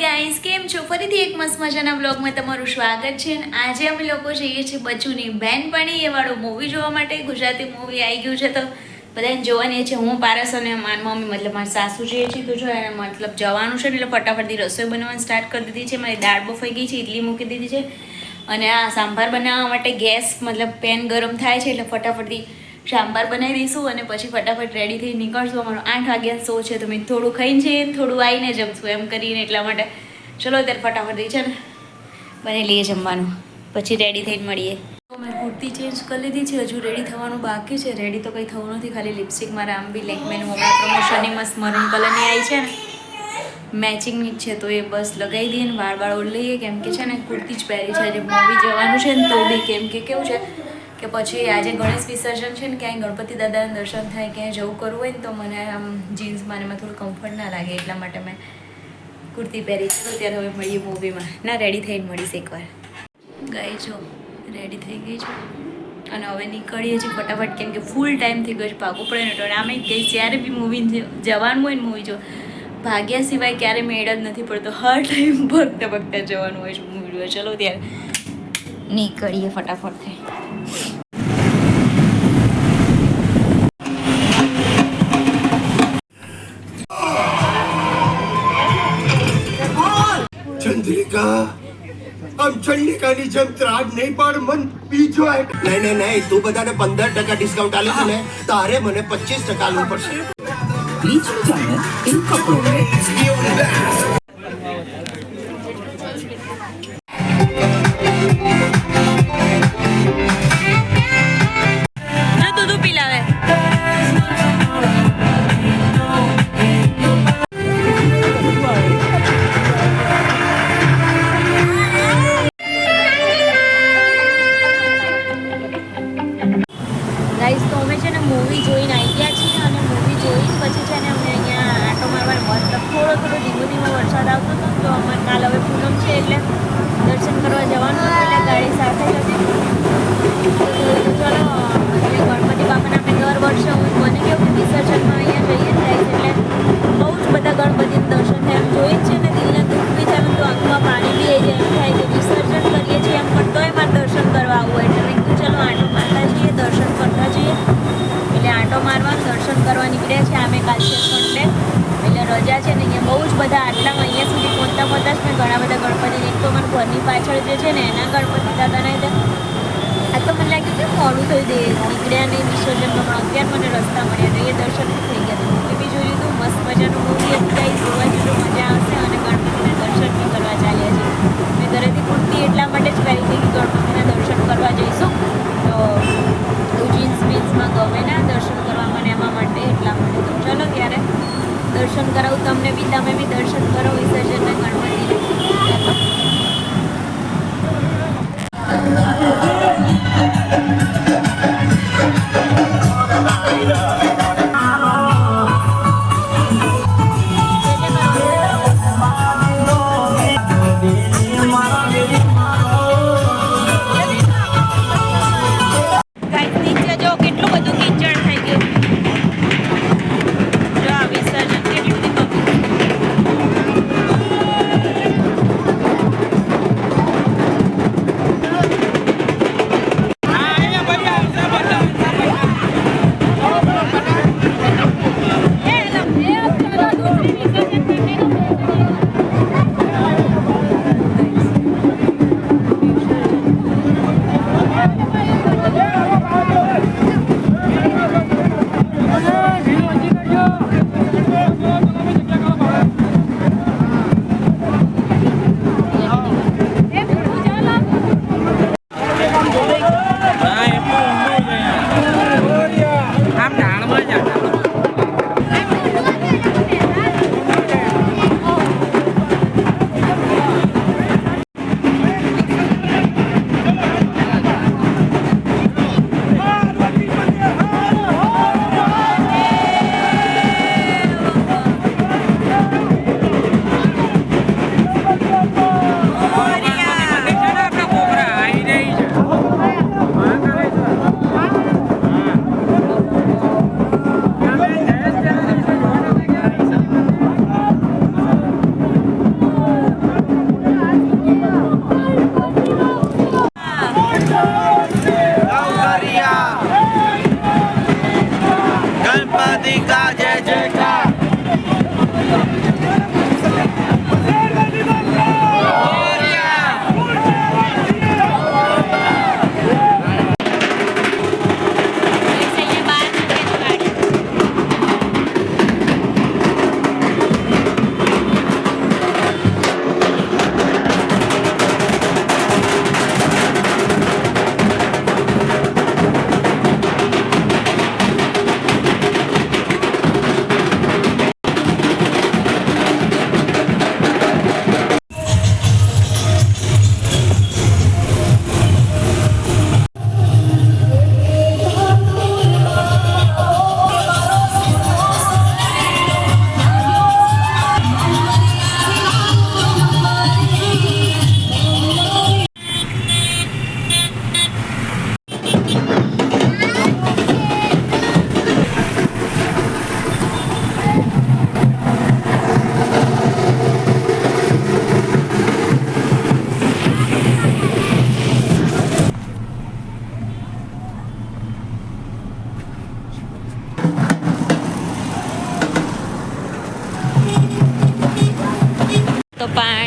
Guys, કેમ છો? ફરીથી એક મસ્ત મજાના બ્લોગમાં તમારું સ્વાગત છે અને આજે અમે લોકો જઈએ છીએ બચ્ચુની બહેનપણી એ વાળું મૂવી જોવા માટે. ગુજરાતી મૂવી આવી ગયું છે તો બધાને જોવાની છે. હું, પારસ અને મારી મમ્મી, મતલબ મારા સાસુ જઈએ છીએ તો જો એને મતલબ જવાનું છે એટલે ફટાફટથી રસોઈ બનાવવાનું સ્ટાર્ટ કરી દીધી છે. મારી દાળ બફાઈ ગઈ છે ઇડલી મૂકી દીધી છે. અને આ સાંભાર બનાવવા માટે ગેસ, મતલબ પેન ગરમ થાય છે, એટલે ફટાફટથી સાંભાર બનાવી દઈશું અને પછી ફટાફટ રેડી થઈ નીકળશું. અમારો આઠ વાગ્યા શો છે, તો મેં થોડું ખાઈને જઈએ થોડું આવીને જમશું એમ કરીને એટલા માટે. ચલો અત્યારે ફટાફટ છે ને? બને લઈએ જમવાનું. પછી રેડી થઈને મળીએ. મેં કુર્તી ચેન્જ કરી લીધી છે, હજુ રેડી થવાનું બાકી છે. રેડી તો કંઈ થવું નથી, ખાલી લિપસ્ટિક મારા આમ બી લેકમેનું હમણાં પ્રમોશનની મસ્ત મરૂન કલરની આવી છે ને. મેચિંગની જ છે, તો એ બસ લગાવી દઈએ ને વાળ વાળ ઓળ લઈએ. કેમ કે છે ને, કુર્તી જ પહેરી છે, આજે મૂવી જવાનું છે ને, તો બી કેમ કે કેવું છે કે પછી આજે ગણેશ વિસર્જન છે ને, ક્યાંય ગણપતિ દાદાના દર્શન થાય, ક્યાંય જવું કરવું હોય ને, તો મને આમ જીન્સમાં એમાં થોડું કમ્ફર્ટ ના લાગે, એટલા માટે મેં કુર્તી પહેરી છે. ત્યારે હવે મળીએ મૂવીમાં ના રેડી થઈને મળીશ એકવાર. ગઈ છો રેડી થઈ ગઈ છું. અને હવે નીકળીએ છીએ ફટાફટ, કેમ કે ફૂલ ટાઈમ થઈ ગયો છે ભાગવું પડે ને, તો આમે ગઈ જ્યારે બી મૂવી જવાનું હોય ને મૂવી જો, ભાગ્યા સિવાય ક્યારે મેળ જ નથી પડતો. હર ટાઈમ ભગતા ભગતા જવાનું હોય છે મૂવી ચલો ત્યારે. નીકળીએ ફટાફટથી ચંદ્રિકા આમ ચંડિકાની જેમ ત્રાડ નહીં પણ મન બીજો નહીં નહીં નહીં તું બધાને પંદર ટકા ડિસ્કાઉન્ટ આલે છે ને તારે મને પચીસ ટકા આલવું પડશે. અત્યારે મને રસ્તા મળ્યા તો એ દર્શન થઈ ગયા મેં બી જોઈ લીધું. મસ્ત મજાનું મૂવી હતું. જોવા જેટલું મજા આવશે અને ગણપતિના દર્શન બી કરવા ચાલ્યા છે. મેં ઘરેથી કુર્તી એટલા માટે જ પહેરી હતી કે ગણપતિના દર્શન કરવા જઈશું. તો જીન્સ બીન્સમાં ગમે ના દર્શન કરવા મને એમાં માટે એટલા માટે. તો ચલો ત્યારે દર્શન કરાવું. તમને બી, તમે બી દર્શન કરો વિસર્જનના ગણપતિને. ગાઈસ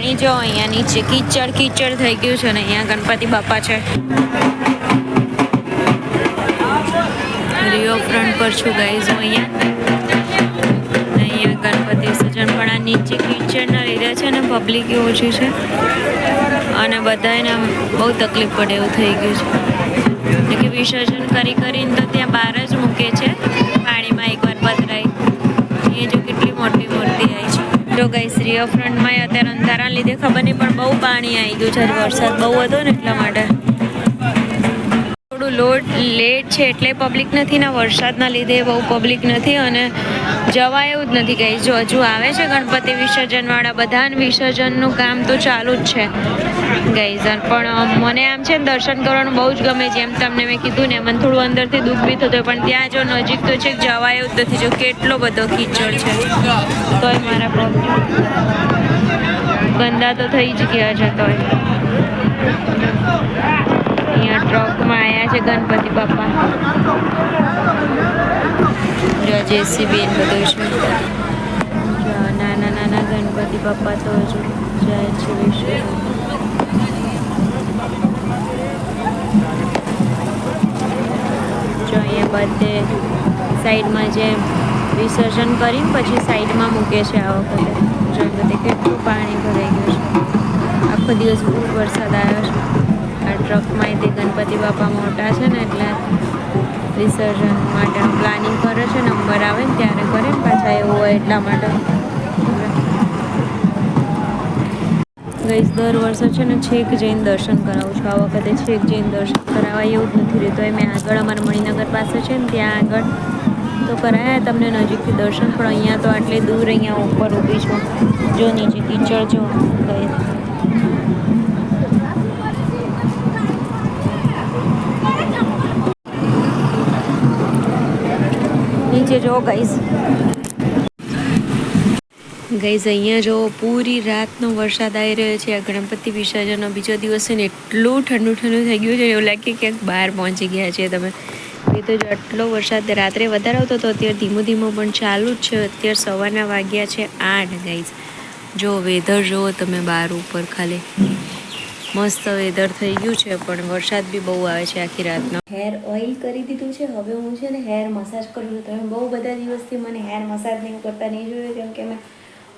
પાણી જો, અહીંયા નીચે કીચડ કીચડ થઈ ગયું છે ને અહીંયા ગણપતિ બાપા છે. રિયો ફ્રન્ટ પર છું ગાઈઝ હું અહીંયા. અહીંયા ગણપતિ વિસર્જન પણ આ નીચે કીચડના લીધે છે ને પબ્લિક ઓછી છે. અને બધાને બહુ તકલીફ પડે એવું થઈ ગયું છે. કે વિસર્જન કરી કરીને તો ત્યાં બહાર જ મૂકે છે. પાણીમાં એકવાર પધરાય જો ગઈ શ્રી ફ્રન્ટમાં અત્યારે અંધારા લીધે ખબર નહીં, પણ બહુ પાણી આવી ગયું છે. વરસાદ બહુ હતો ને એટલા માટે. થોડું લોટ લેટ છે એટલે પબ્લિક નથી ને વરસાદના લીધે બહુ પબ્લિક નથી અને જવા એવું જ નથી. ગઈ જો હજુ આવે છે ગણપતિ વિસર્જનવાળા બધાને વિસર્જનનું કામ તો ચાલુ જ છે. ગઈઝન પણ મને આમ છે ને દર્શન કરવાનું બહુ જ ગમે જેમ તમને મેં કીધું ને, મને થોડું અંદરથી દુઃખ બી થતું હોય, પણ ત્યાં જો નજીક તો છે જવા એવું જ નથી. જો કેટલો બધો કીચડ છે. તોય મારા પગ ગંદા તો થઈ જ ગયા છે તોય. અહીંયા ટ્રકમાં આવ્યા છે ગણપતિ બાપા. જેસીબી બધું છે. નાના નાના ગણપતિ બાપા તો હજુ જાય છે વિશ્વ જો અહીંયા બધે સાઈડમાં જે વિસર્જન કરીને પછી સાઈડમાં મૂકે છે આ વખતે. જો બધે કેટલું પાણી ભરાઈ ગયું છે. આખો દિવસ વરસાદ આવ્યો છે. આ ટ્રકમાં તે ગણપતિ બાપા મોટા છે ને એટલે વિસર્જન માટેનું પ્લાનિંગ કરે છે નંબર આવે ને ત્યારે કરે પાછા એવું હોય એટલા માટે. ગઈ દર વર્ષે છે ને છેક જૈન દર્શન કરાવું છું. આ વખતે છેક જૈન દર્શન કરાવવા એવું જ નથી રહેતું એ મેં આગળ અમારા મણિનગર પાસે છે ને ત્યાં આગળ તો કરાયા તમને નજીકથી દર્શન. પણ અહીંયા તો આટલી દૂર અહીંયા ઉપર ઊભી છું. જો નીચે કીચડ જો ગઈ નીચે જો ગઈશ ગઈઝ અહીંયા જો પૂરી રાતનો વરસાદ આવી રહ્યો છે. ગણપતિ વિસર્જનનો બીજો દિવસ છે ને, એટલું ઠંડુ ઠંડુ થઈ ગયું છે, એવું લાગે ક્યાંક બહાર પહોંચી ગયા છે તમે. એ તો જો આટલો વરસાદ રાત્રે વધારે આવતો હતો અત્યારે ધીમો ધીમો પણ ચાલુ જ છે. અત્યારે સવારના વાગ્યા છે આઠ ગઈઝ જો વેધર જુઓ તમે બહાર ઉપર ખાલી. મસ્ત વેધર થઈ ગયું છે, પણ વરસાદ બી બહુ આવે છે આખી રાતનો. હેર ઓઇલ કરી દીધું છે, હવે હું છે ને હેર મસાજ કરું છું. તમે બહુ બધા દિવસથી મને હેર મસાજ નહીં કરતા નહીં જોયું, કેમ કે મેં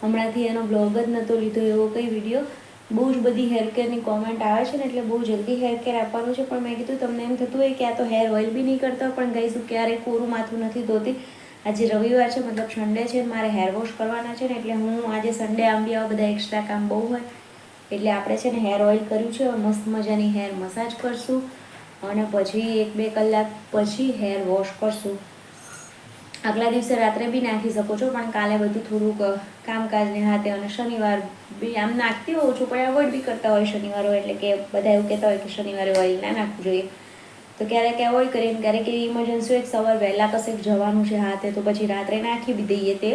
હમણાંથી એનો બ્લોગ જ નહોતો લીધો, એવો કંઈ વીડિયો બહુ જ બધી હેર કેરની કોમેન્ટ આવે છે ને, એટલે બહુ જલ્દી હેર કેર આપવાનું છે. પણ મેં કીધું, તમને એમ થતું હોય કે આ તો હેર ઓઇલ બી નહીં કરતા, પણ ગઈશું ક્યારેય કોરું માથું નથી ધોતી. આજે રવિવાર છે, મતલબ સન્ડે છે, મારે હેર વોશ કરવાના છે ને, એટલે હું આજે સન્ડે આવા બધા એક્સ્ટ્રા કામ બહુ હોય. એટલે આપણે છે ને હેર ઓઇલ કર્યું છે મસ્ત મજાની હેર મસાજ કરશું અને પછી એક બે કલાક પછી હેર વોશ કરશું. આગલા દિવસે રાત્રે બી નાખી શકો છો, પણ કાલે બધું થોડુંક કામકાજને હાથે અને શનિવાર બી આમ નાખતી હોઉં છું, પણ અવોઇડ બી કરતા હોય શનિવારો, એટલે કે બધા એવું કહેતા હોય કે શનિવારે ઓઇલ ના નાખવું જોઈએ. તો ક્યારેક એવોઇડ કરીએ ને ક્યારેક એવી ઇમરજન્સી હોય સવાર વહેલા કશેક જવાનું છે હાથે, તો પછી રાત્રે નાખી બી દઈએ તે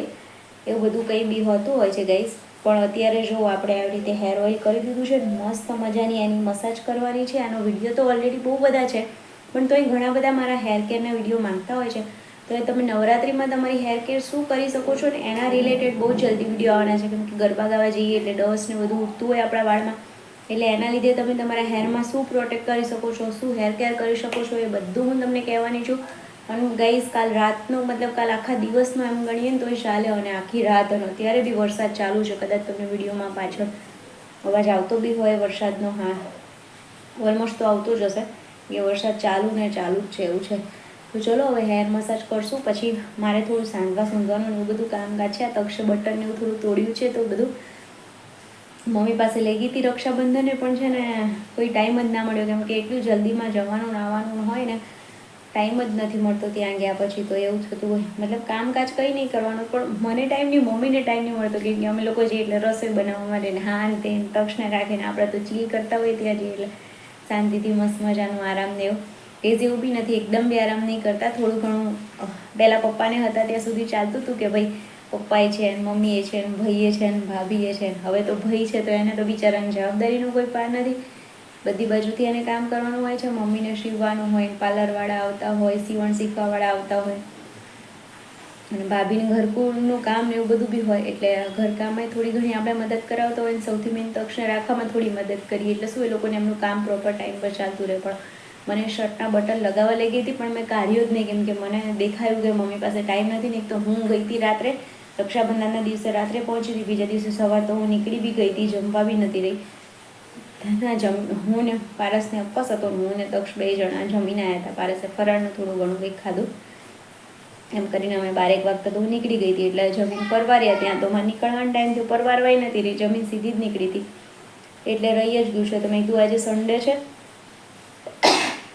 એવું બધું કંઈ બી હોતું હોય છે ગાઈસ પણ અત્યારે જો આપણે આવી રીતે હેર ઓઇલ કરી દીધું છે, મસ્ત મજાની એની મસાજ કરવાની છે. આનો વીડિયો તો ઓલરેડી બહુ બધા છે, પણ તોય ઘણા બધા મારા હેર કેરના વીડિયો માંગતા હોય છે. તો એ તમે નવરાત્રિમાં તમારી હેર કેર શું કરી શકો છો ને એના રિલેટેડ બહુ જલ્દી વીડિયો આવવાના છે. કેમ કે ગરબા ગાવા જઈએ એટલે ડસ્ટ ને બધું ઉઠતું હોય આપણા વાળમાં. એટલે એના લીધે તમે તમારા હેરમાં શું પ્રોટેક્ટ કરી શકો છો, શું હેર કેર કરી શકો છો એ બધું હું તમને કહેવાની છું. અને ગઈશ કાલ રાતનો, મતલબ કાલ આખા દિવસનો એમ ગણીએ ને તોય ચાલે અને આખી રાત અને અત્યારે બી વરસાદ ચાલુ છે, કદાચ તમને વિડીયોમાં પાછળ અવાજ આવતો બી હોય વરસાદનો, હા. ઓલમોસ્ટ તો આવતો જ હશે, કે વરસાદ ચાલુ ને ચાલુ જ છે, એવું છે. તો ચલો હવે હેર મસાજ કરશું, પછી મારે થોડું સાંગવા સૂંઘવાનું એવું બધું કામકાજ છે આ તક્ષ બટન ને એવું થોડું તોડ્યું છે તો બધું. મમ્મી પાસે લઈ ગઈ હતી રક્ષાબંધને પણ છે ને કોઈ ટાઈમ જ ના મળ્યો, કેમ કે એટલું જલ્દીમાં જવાનું આવવાનું હોય ને ટાઈમ જ નથી મળતો ત્યાં ગયા પછી તો એવું થતું હોય. મતલબ કામકાજ કંઈ નહીં કરવાનું, પણ મને ટાઈમ નહીં મમ્મીને ટાઈમ નહીં મળતો કે અમે લોકો જઈએ એટલે રસોઈ બનાવવા માટે ને હા ને તે ને તક્ષને રાખીને આપણે તો ચીલ કરતા હોય ત્યાં જઈએ એટલે શાંતિથી, મસ્ત મજાનું આરામ ને એવું. એ જેવું બી નથી, એકદમ બી આરામ નહીં કરતા. થોડું ઘણું પહેલાં પપ્પાને હતા ત્યાં સુધી ચાલતું હતું કે ભાઈ પપ્પાએ છે ને મમ્મીએ છે ને ભાઈએ છે ને ભાભીએ છે હવે તો ભાઈ છે તો એને તો બિચારાની જવાબદારીનો કોઈ પાર નથી. બધી બાજુથી એને કામ કરવાનું હોય છે. મમ્મીને સીવવાનું હોય, પાર્લરવાળા આવતા હોય, સીવણ શીખવાવાળા આવતા હોય. અને ભાભીને ઘરકુળનું કામ એવું બધું બી હોય, એટલે ઘરકામમાં થોડી ઘણી આપણે મદદ કરાવતા હોય સૌથી મેઇન તો રાખવામાં થોડી મદદ કરીએ. એટલે શું એ લોકોને એમનું કામ પ્રોપર ટાઈમ પર ચાલતું રહે. પણ મને શર્ટના બટન લગાવવા લઈ ગઈ હતી, પણ મેં કાઢ્યું જ નહીં. કેમ કે મને દેખાયું કે મમ્મી પાસે ટાઈમ નથી ને તો હું ગઈ હતી રાત્રે, રક્ષાબંધનના દિવસે રાત્રે પહોંચી હતી. બીજા દિવસે સવાર તો હું નીકળી બી ગઈ હતી, જમવા બી નથી રહી. ના જમ, હું ને પારસને ઉપવાસ હતો હું ને દક્ષ બે જણા જમીને આવ્યા હતા. પારસે ફરાળનું થોડું ઘણું કંઈક ખાધું. એમ કરીને અમે બારેક વાગતા તો હું નીકળી ગઈ હતી. એટલે જમીન પરવાર્યા ત્યાં તો મારે નીકળવાનો ટાઈમ થયો પરવારવાય નથી રહી. જમીન સીધી જ નીકળી હતી. એટલે રહી જ ગયું છે. તો મેં કીધું આજે સન્ડે છે.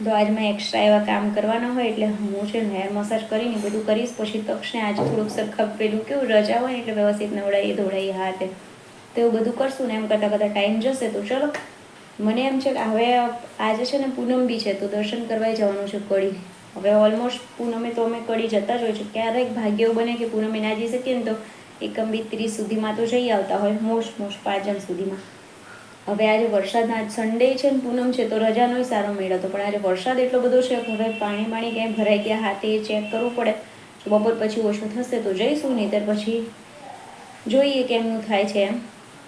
તો આજ મેં એક્સ્ટ્રા એવા કામ કરવાના હોય એટલે હું છે ને હેર મસાજ કરીને બધું કરીશ. પછી તક્ષને આજે થોડુંક સરખા પેલું કેવું રજા હોય એટલે વ્યવસ્થિત નવડાવીએ દોડાઈ હાથે. તો એવું બધું કરશું ને એમ કરતાં કરતાં ટાઈમ જશે તો ચલો. મને એમ છે કે હવે આજે છે ને પૂનમ બી છે, તો દર્શન કરવા જવાનું છે કડી. હવે ઓલમોસ્ટ પૂનમે તો અમે કડી જતા જ હોય છે. ક્યારેક ભાગ્ય બને કે પૂનમે ના જઈ શકીએ ને તો એકમ બી ત્રીસ સુધીમાં તો જઈ આવતા હોય મોસ્ટ મોસ્ટ પાંચમ સુધીમાં. હવે આજે વરસાદના આજ સન્ડે છે ને પૂનમ છે, તો રજાનો સારો મેળ હતો. પણ આજે વરસાદ એટલો બધો છે કે હવે પાણી પાણી ક્યાંય ભરાઈ ગયા, હાથે ચેક કરવું પડે. બપોર પછી ઓછું થશે તો જઈશું નહીં ત્યાર પછી જોઈએ કેમનું થાય છે એમ.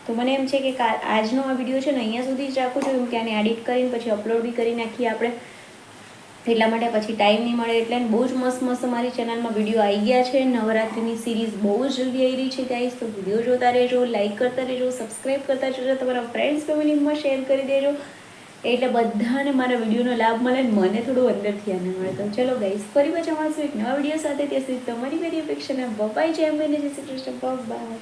તો મને એમ છે કે આજનો આ વીડિયો છે ને અહીંયા સુધી જ રાખું છું. કે આને એડિટ કરીને પછી અપલોડ બી કરી નાખીએ આપણે. એટલા માટે પછી ટાઈમ નહીં મળે એટલે બહુ જ મસ્ત મસ્ત મારી ચેનલમાં વીડિયો આવી ગયા છે. નવરાત્રિની સિરીઝ બહુ જ જલ્દી આવી રહી છે ગાઈસ તો વીડિયો જોતા રહેજો લાઈક કરતા રહેજો સબસ્ક્રાઈબ કરતા રહેજો, તમારા ફ્રેન્ડ્સ ફેમિલીમાં શેર કરી દેજો. એટલે બધાને મારા વિડીયોનો લાભ મળે મને થોડું અંદરથી આનંદ મળે. તો ચલો ગાઈસ ફરી પાછા મળશું એક નવા વીડિયો સાથે. ત્યાં સુધી તમારી મારી અપેક્ષા બપાઈ છે એમ જય શ્રી કૃષ્ણ. બાય